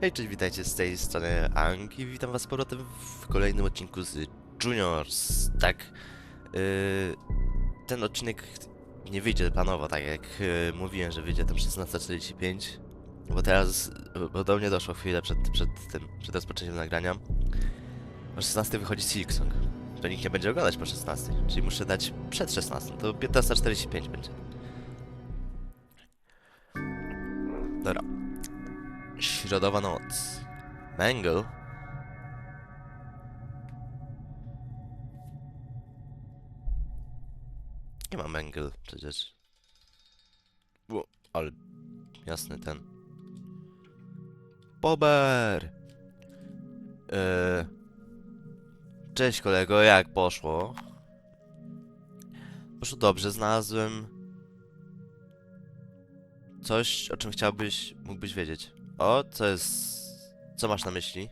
Hej, cześć, witajcie z tej strony Ang i witam was z powrotem w kolejnym odcinku z Juniors. Tak, yy, ten odcinek nie wyjdzie planowo, tak jak yy, mówiłem, że wyjdzie tam 16.45, bo teraz, bo do mnie doszło chwilę przed, przed tym, przed rozpoczęciem nagrania. O 16 wychodzi Silksong, to nikt nie będzie oglądać po 16, czyli muszę dać przed 16, to 15.45 będzie. Środowa noc. Mango? Nie ma Mangle przecież. O, ale jasny ten. Bober! Eee, cześć kolego, jak poszło? Poszło dobrze, znalazłem coś, o czym chciałbyś, mógłbyś wiedzieć. O, co jest... Co masz na myśli?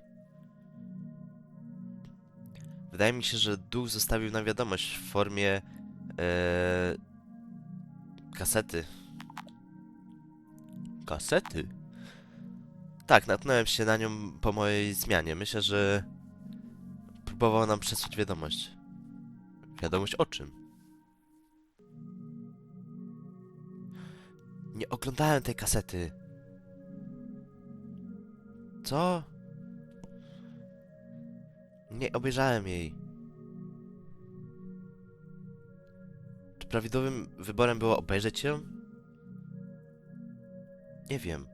Wydaje mi się, że duch zostawił nam wiadomość w formie... E, kasety. Kasety? Tak, natknąłem się na nią po mojej zmianie. Myślę, że próbował nam przesłać wiadomość. Wiadomość o czym? Nie oglądałem tej kasety. Co? Nie obejrzałem jej. Czy prawidłowym wyborem było obejrzeć ją? Nie wiem.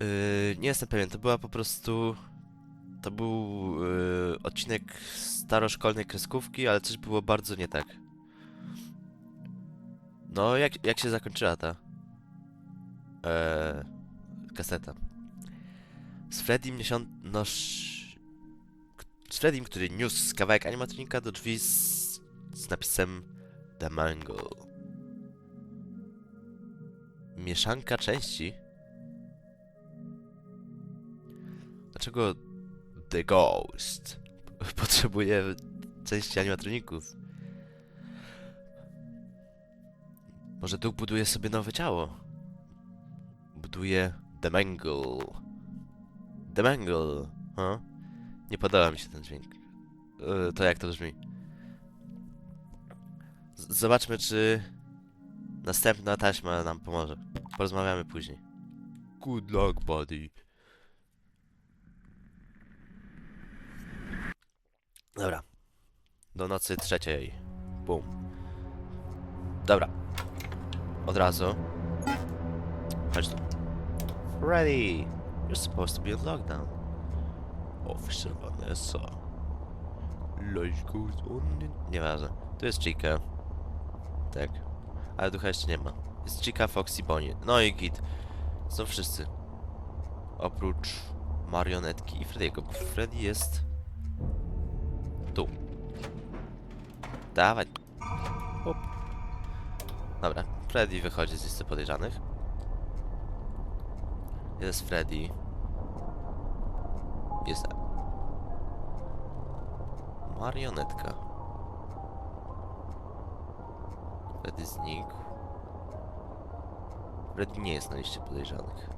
Yy, nie jestem pewien, to była po prostu... To był yy, odcinek staroszkolnej kreskówki, ale coś było bardzo nie tak. No, jak, jak się zakończyła ta... Eee, kaseta. Z Freddym niesią... Z Freddym, który niósł kawałek animatronika do drzwi z, z napisem The Mango. Mieszanka części? Dlaczego The Ghost potrzebuje części animatroników? Może duch buduje sobie nowe ciało? Buduje The Mangle. The Mangle. Ha? Nie podoba mi się ten dźwięk. Yy, to jak to brzmi. Z zobaczmy, czy następna taśma nam pomoże. Porozmawiamy później. Good luck, buddy. Dobra. Do nocy trzeciej. Boom. Dobra. Od razu. Chodź tu. Freddy! You're supposed to be on lockdown. Officer Vanessa. Life goes on. Nieważne. Tu jest Chica. Tak. Ale ducha jeszcze nie ma. Jest Chica, Foxy, Bonnie. No i git. Są wszyscy. Oprócz marionetki i Freddy'ego, Freddy jest... Tu. Dawaj. Dobra. Freddy wychodzi z listy podejrzanych. Jest Freddy. Jest... Marionetka. Freddy znikł. Freddy nie jest na liście podejrzanych.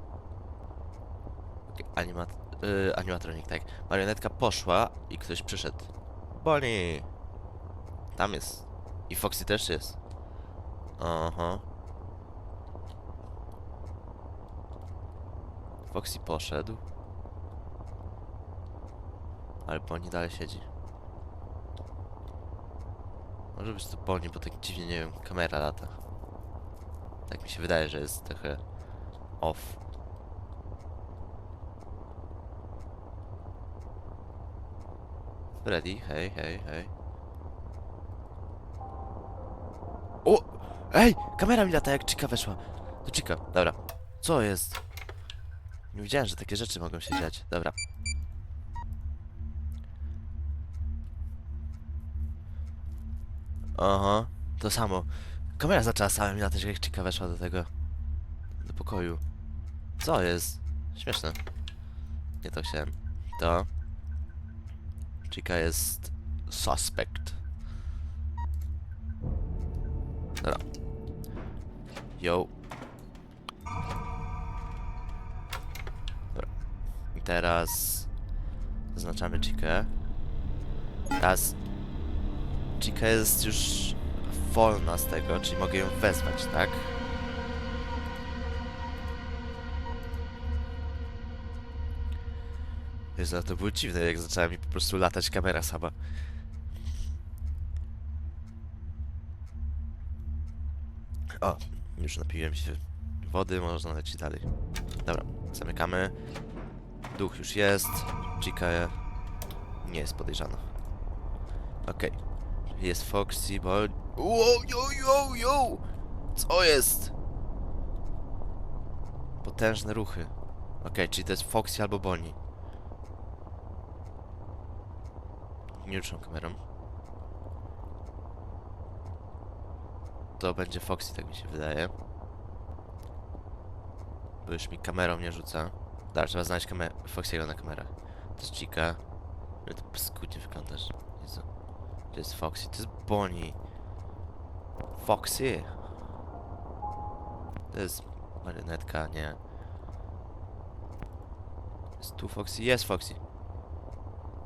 Okay, animat... Yy, animatronik, tak. Marionetka poszła i ktoś przyszedł. Bonnie! Tam jest. I Foxy też jest. Aha. Foxy poszedł. Ale Bonnie dalej siedzi. Może być to Bonnie, bo tak dziwnie, nie wiem, kamera lata. Tak mi się wydaje, że jest trochę off. Ready, hej, hej, hej. O! Ej! Kamera mi lata, jak Chica weszła. To Chica, dobra. Co jest? Nie wiedziałem, że takie rzeczy mogą się dziać. Dobra. Aha, to samo. Kamera zaczęła sama mi latać, jak Chica weszła do tego... do pokoju. Co jest? Śmieszne. Nie to chciałem. To... Chica jest... suspect. Dobra. Yo. Teraz zaznaczamy Chikę. Teraz Chica jest już wolna z tego, czyli mogę ją wezwać, tak? Jezu, to było dziwne, jak zaczęła mi po prostu latać kamera sama. O, już napiłem się wody, można lecieć dalej. Dobra, zamykamy. Duch już jest. Chica nie jest podejrzana. Okej. Jest Foxy, bo... Wow, yo, yo, yo! Co jest? Potężne ruchy. Okej, czyli to jest Foxy albo Bonnie. Nie ruszam kamerą. To będzie Foxy, tak mi się wydaje. Bo już mi kamerą nie rzuca. Dobra, trzeba znaleźć kamer Foxy'ego na kamerach. To jest Chica. Ale to paskudnie wyglądasz. Jezu. To jest Foxy, to jest Bonnie. Foxy. To jest marionetka, nie. Jest tu Foxy? Jest Foxy.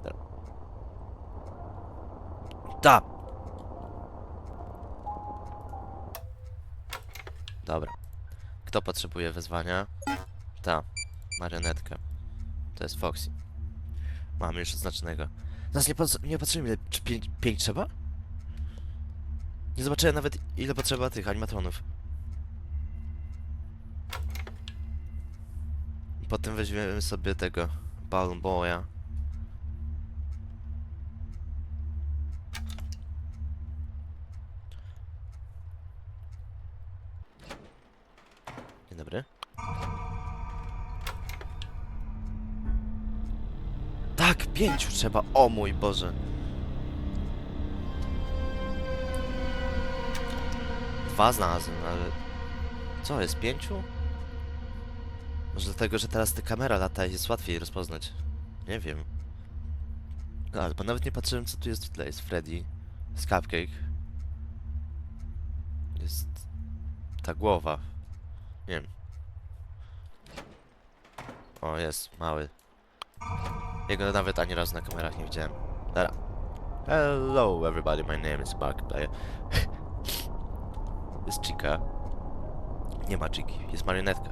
Dobra. Da! Dobra. Kto potrzebuje wezwania? Ta. Marionetka. To jest Foxy. Mamy już oznaczonego. Zaraz nie, nie patrzymy ile. Czy pięć, pięć trzeba? Nie zobaczyłem nawet ile potrzeba tych animatronów. Potem weźmiemy sobie tego Balloon Boya. Pięciu trzeba. O mój Boże. Dwa znalazłem, ale... Co, jest pięciu? Może dlatego, że teraz ta kamera lata i jest łatwiej rozpoznać. Nie wiem. No, ale bo nawet nie patrzyłem, co tu jest w tle. Jest Freddy. Jest Cupcake. Jest... Ta głowa. Nie wiem. O, jest, mały. Jego nawet ani razu na kamerach nie widziałem. Dobra. Hello everybody, my name is Markiplier. jest Chica. Nie ma Chiki, jest marionetka.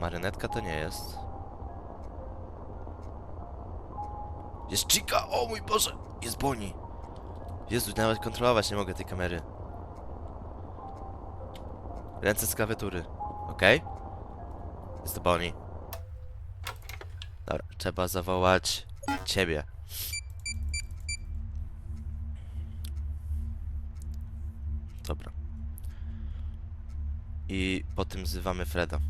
Marionetka to nie jest. Jest Chica! O mój Boże! Jest Bonnie! Jezu, nawet kontrolować nie mogę tej kamery. Ręce z klawiatury. Okej? Jest to Bonnie. Trzeba zawołać ciebie. Dobra. I potem wzywamy Freda.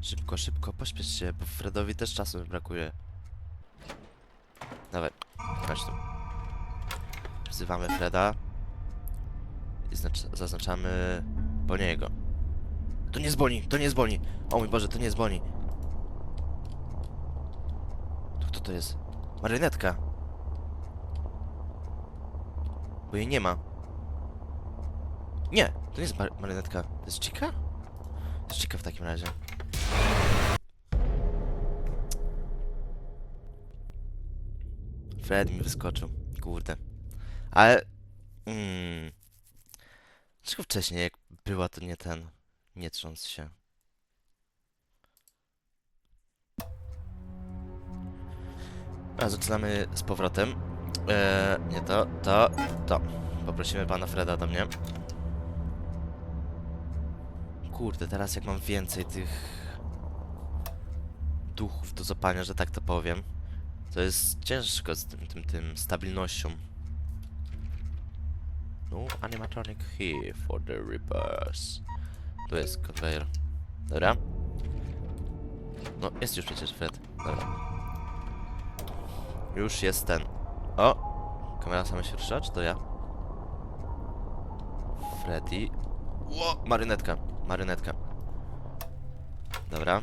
Szybko, szybko, pośpiesz się, bo Fredowi też czasu brakuje. Dawaj, chodź tu. Wzywamy Freda. I znacz- zaznaczamy Boniego. To nie jest Boni, to nie jest Boni. O mój Boże, to nie jest Boni. To kto to jest? Marionetka. Bo jej nie ma. Nie, to nie jest mar marionetka. To jest Chica? To jest Chica w takim razie. Fred mi wyskoczył. Kurde. Ale... Mm, dlaczego wcześniej, jak była, to nie ten... Nie trząc się. A zaczynamy z powrotem. Eee, nie to, to, to. Poprosimy pana Freda do mnie. Kurde, teraz jak mam więcej tych duchów do zapania, że tak to powiem, to jest ciężko z tym, tym, tym stabilnością. No animatronic here for the reapers. Tu jest conveyor. Dobra. No, jest już przecież Fred. Dobra. Już jest ten. O! Kamera sama się rusza, czy to ja? Freddy. Ło! Marynetka. Marynetka. Dobra.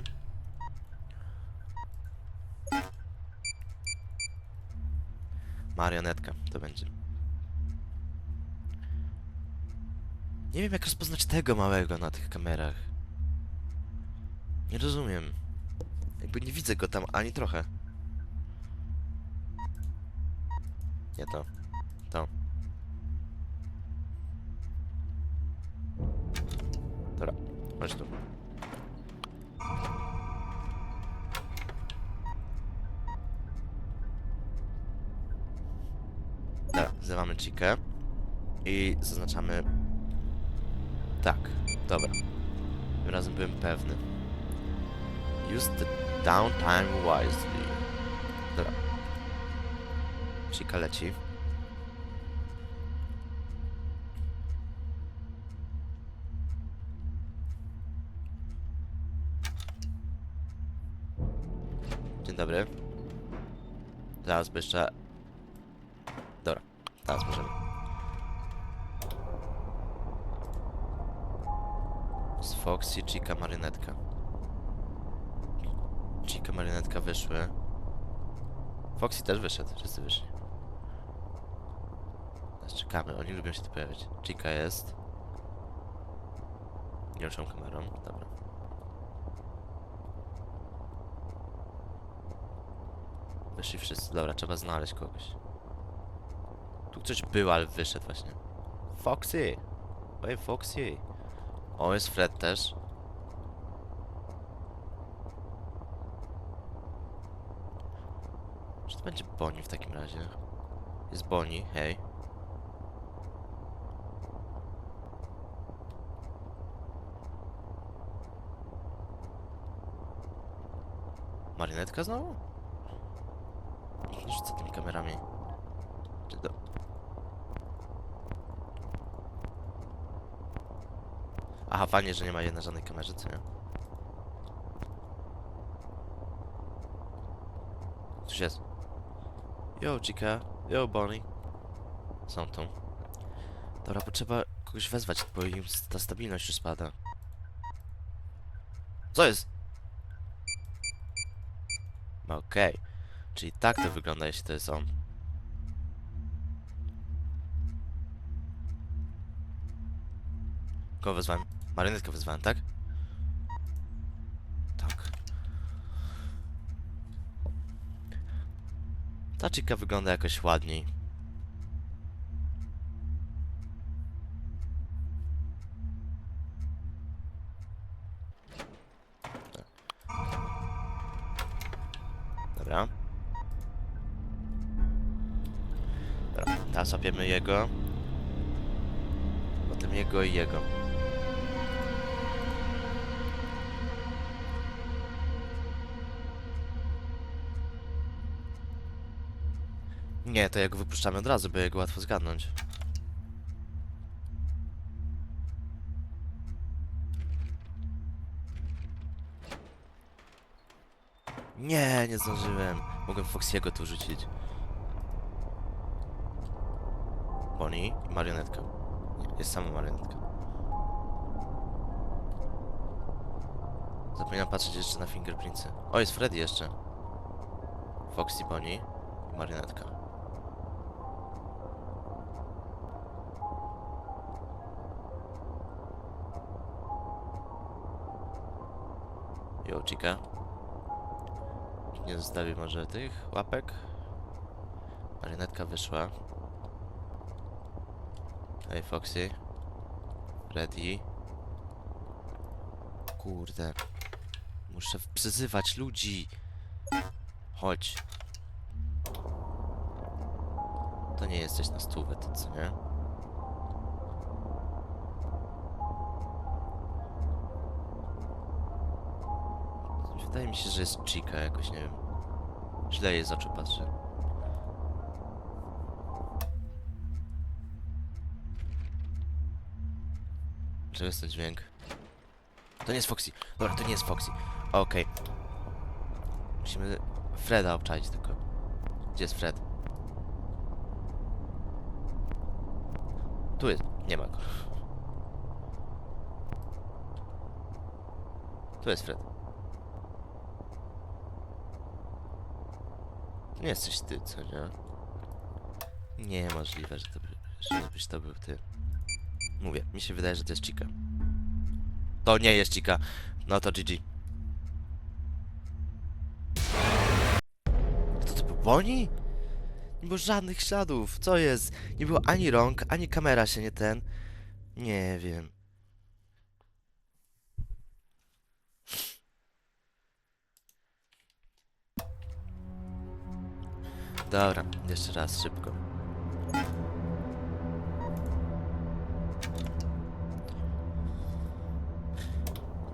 Marionetka to będzie. Nie wiem jak rozpoznać tego małego na tych kamerach. Nie rozumiem. Jakby nie widzę go tam ani trochę. Nie to. To. Dobra, chodź tu. Dobra, wzywamy Chikę i zaznaczamy tak, dobra. Tym razem byłem pewny. Use the downtime wisely. Dobra. Chica leci. Dzień dobry. Zaraz by jeszcze... Dobra, teraz możemy. Foxy, Chica, Marynetka. Chica, Marynetka wyszły. Foxy też wyszedł, wszyscy wyszli. Teraz czekamy, oni lubią się tu pojawiać. Chica jest. Nie ruszam kamerą, dobra. Wyszli wszyscy, dobra, trzeba znaleźć kogoś. Tu ktoś był, ale wyszedł właśnie. Foxy! Oj, Foxy! O, jest Fred też. Czy to będzie Bonnie w takim razie? Jest Bonnie, hej. Marynetka znowu? Rzuca tymi kamerami. Czy to... Aha, fajnie, że nie ma jej na żadnej kamerze, co nie? Coś jest. Yo, Chica. Yo, Bonnie. Są tu. Dobra, potrzeba kogoś wezwać, bo im ta stabilność już spada. Co jest? No Okej. Czyli tak to wygląda, jeśli to jest on. Kogo wezwałem? Marionetkę wezwałem, tak? Tak. Ta chica wygląda jakoś ładniej. Dobra. Dobra, teraz jego. Potem jego i jego. Nie, to jego wypuszczamy od razu, by jego łatwo zgadnąć. Nie, nie zdążyłem. Mogłem Foxiego tu rzucić. Bonnie i marionetka. Jest sama marionetka. Zapominam patrzeć jeszcze na fingerprintsy. O, jest Freddy jeszcze. Foxy, Bonnie i marionetka. Jo, chica. Nie zostawi może tych łapek? Marionetka wyszła. Ej, Foxy. Ready. Kurde. Muszę przyzywać ludzi. Chodź. To nie jesteś na stówę, ty co nie? Mi się, że jest Chica jakoś, nie wiem. Źle jej z oczu patrzę. Czy jest ten dźwięk? To nie jest Foxy. Dobra, to nie jest Foxy. Okej. Musimy Freda obczaić tylko. Gdzie jest Fred? Tu jest. Nie ma go. Tu jest Fred. Nie jesteś ty, co nie? Niemożliwe, że to, by, żebyś to był ty. Mówię, mi się wydaje, że to jest Chica. To nie jest Chica. No to GG. Kto to był? Boni? Nie było żadnych śladów. Co jest? Nie było ani rąk, ani kamera się nie ten. Nie wiem. Dobra, jeszcze raz, szybko.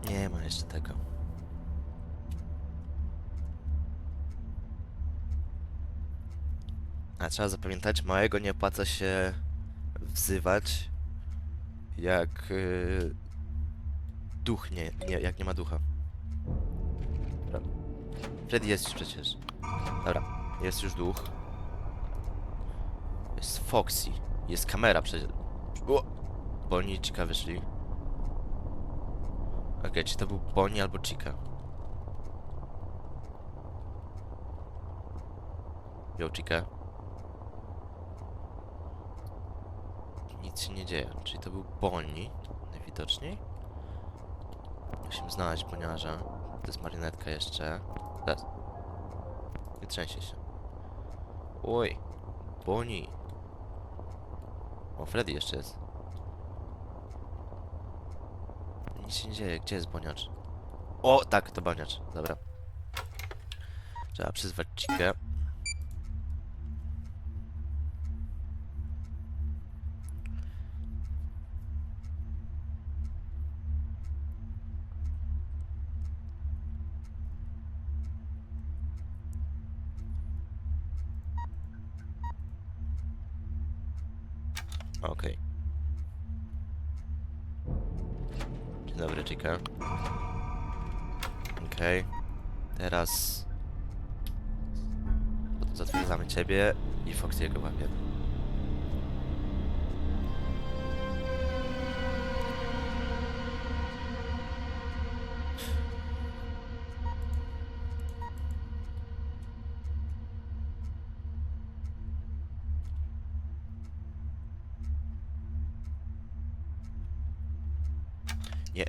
Nie ma jeszcze tego. A trzeba zapamiętać, małego nie opłaca się wzywać jak yy, duch nie, nie, jak nie ma ducha. Freddy jest przecież. Dobra, jest już duch. Jest Foxy. Jest kamera przecież. O! Bonnie i Chica wyszli. Okej, czy to był Bonnie albo Chica? Yo, Chica. Nic się nie dzieje. Czyli to był Bonnie, najwidoczniej. Musimy znaleźć boniarza. To jest marynetka jeszcze. Teraz. Nie trzęsie się. Oj. Bonnie. O, Freddy jeszcze jest. Nic się nie dzieje. Gdzie jest boniacz? O, tak, to boniacz. Dobra. Trzeba przyzwać Chikę. Dobry, Chica. Okej. Teraz... Zatwierdzamy ciebie i Foxy'ego łapie.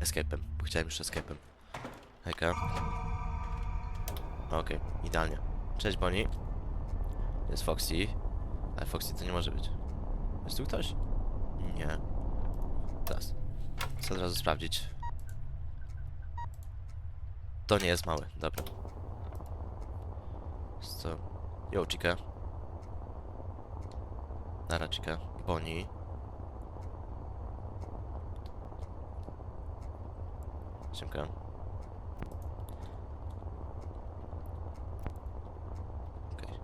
Escape'em, chciałem już escape'em. Hejka. Okej, idealnie. Cześć Bonnie. Jest Foxy. Ale Foxy to nie może być. Jest tu ktoś? Nie. Teraz. Chcę od razu sprawdzić. To nie jest mały, dobra. Jest to... Yo, Chica. Nara, Chica. Bonnie. Siemka. Okej.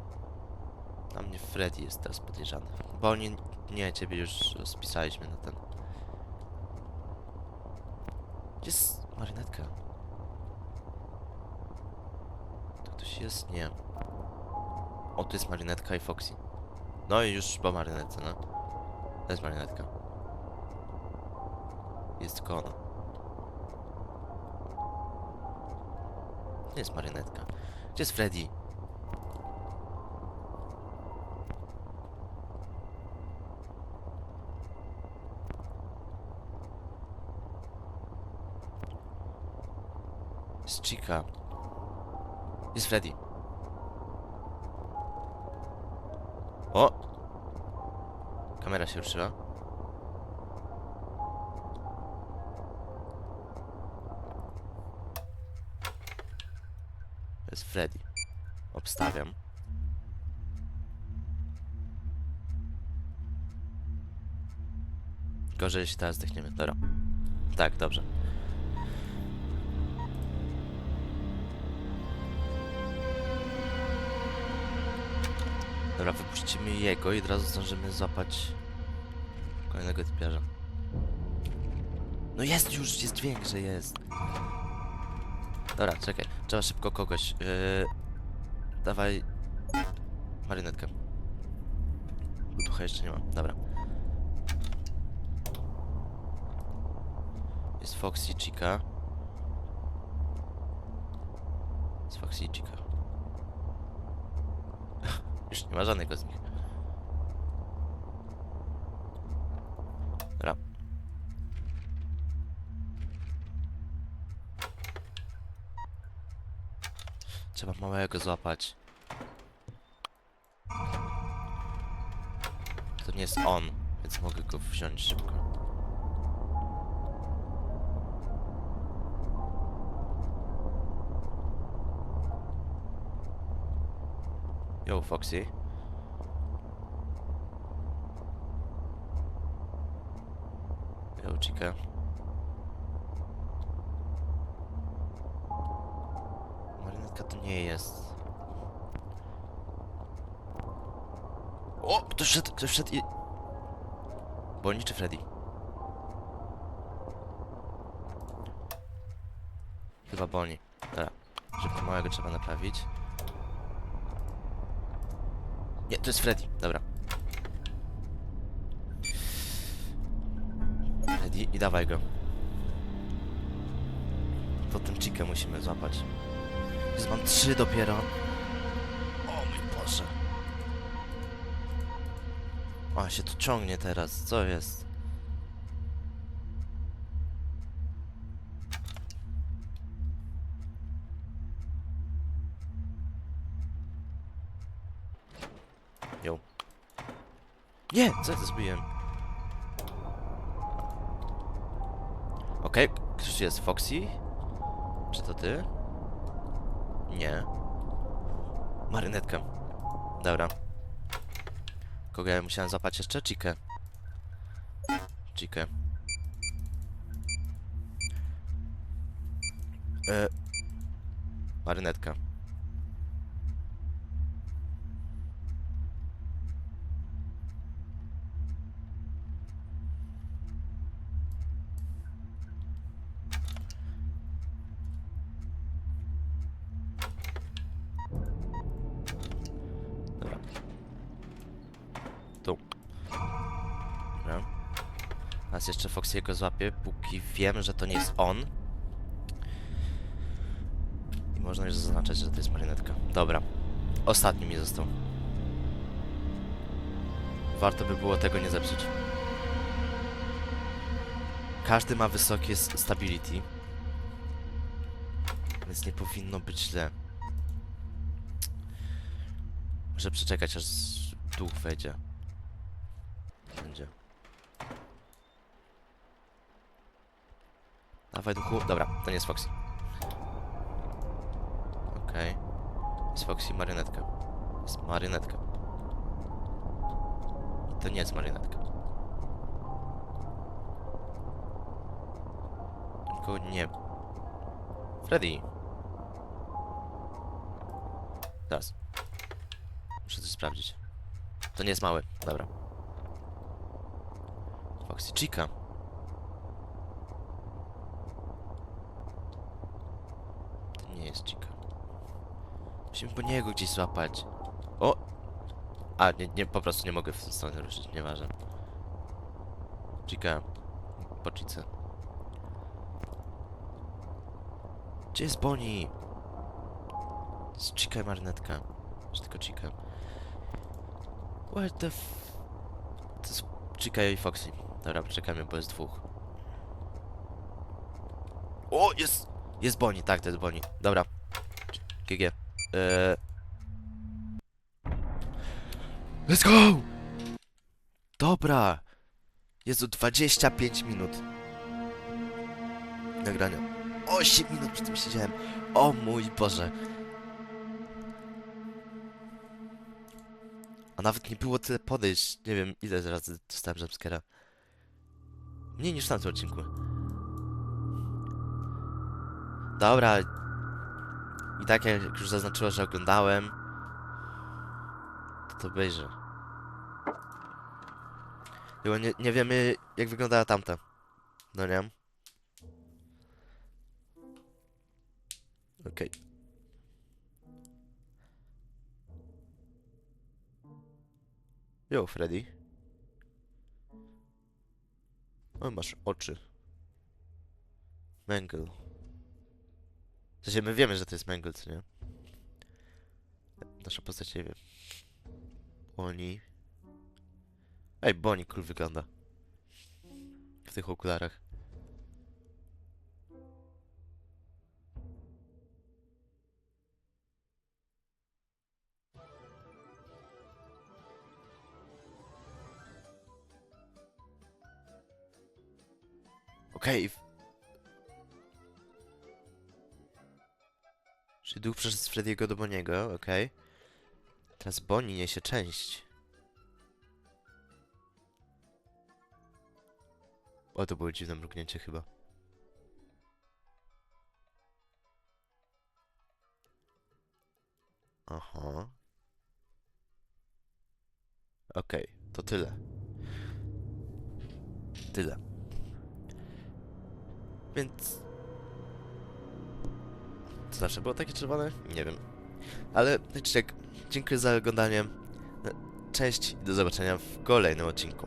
Na mnie Freddy jest teraz podejrzany. Bo nie, nie, ciebie już spisaliśmy na ten. Gdzie jest marynetka? To ktoś jest? Nie. O, tu jest marynetka i Foxy. No i już po marynetce, no. To jest marynetka. Jest tylko ona. Gdzie jest marynetka? Gdzie jest Freddy? Jest Chica. Jest Freddy. O! Kamera się ruszyła. Freddy. Obstawiam. Gorzej, jeśli teraz zdechniemy. Dobra. Tak, dobrze. Dobra, wypuścimy jego i od razu zdążymy złapać kolejnego typiarza. No jest już, jest dźwięk, że jest. Dobra, czekaj. Trzeba szybko kogoś. Yy, dawaj. Marynetkę. Bo ducha jeszcze nie ma. Dobra. Jest Foxy Chica. Jest Foxy Chica. Już nie ma żadnego z nich. Trzeba małego złapać. To nie jest on, więc mogę go wziąć szybko. Yo, Foxy. Yo, chica. Nie jest. O! Ktoś wszedł, ktoś wszedł i... Bonnie czy Freddy? Chyba Bonnie. Dobra. Szybko małego trzeba naprawić. Nie, to jest Freddy. Dobra. Freddy i dawaj go. To ten chikę musimy złapać. Jest mam trzy dopiero. O mój Boże. O, się tu ciągnie teraz. Co jest? Jo. Nie! Co ja to zrobiłem? Okej, ktoś jest Foxy? Czy to ty? Nie. Marynetka. Dobra. Kogo ja musiałem złapać jeszcze? Chikę. Chikę. E... Marynetka. Teraz jeszcze Foxy'ego złapię, póki wiem, że to nie jest on. I można już zaznaczać, że to jest marynetka. Dobra. Ostatni mi został. Warto by było tego nie zepsuć. Każdy ma wysokie stability. Więc nie powinno być źle. Muszę przeczekać aż duch wejdzie. Będzie. Dawaj duchu. Dobra, to nie jest Foxy. Okej. Jest Foxy marynetka. Jest marynetka. I to nie jest marynetka. Tylko nie. Freddy. Teraz. Muszę coś sprawdzić. To nie jest mały. Dobra. Foxy Chica. To nie jest Chica. Musimy po niego gdzieś złapać. O! A, nie, nie, po prostu nie mogę w tę stronę ruszyć, nieważne. Chica. Po Chice. Gdzie jest Bonnie? Jest Chica. Czy tylko Chica? What the f... To jest Chica i Foxy. Dobra, poczekamy, bo jest dwóch. O, jest! Jest Bonnie, tak, to jest Bonnie. Dobra. GG. Eee... Let's go! Dobra! Jezu, 25 minut. Nagrania. 8 minut przy tym siedziałem. O mój Boże. A nawet nie było tyle podejść. Nie wiem, ile razy dostałem jumpscare'a. Mniej niż na tym odcinku. Dobra. I tak jak już zaznaczyło, że oglądałem, to to obejrzę. Tylko nie, nie wiemy, jak wyglądała tamta. No nie? Okej. Jo, Freddy. O, masz oczy. Mangle. W sensie my wiemy, że to jest Mengels, nie? Nasza postać nie wie. Oni. Ej, Bonnie cool wygląda. W tych okularach. Okej, okay, Duch przeszedł z Frediego do Boniego, okej. Teraz Boni niesie część. O, to było dziwne mrugnięcie chyba. Aha. Okej, to tyle. Tyle. Więc... To zawsze było takie czerwone? Nie wiem. Ale, jak, dziękuję za oglądanie. Cześć i do zobaczenia w kolejnym odcinku.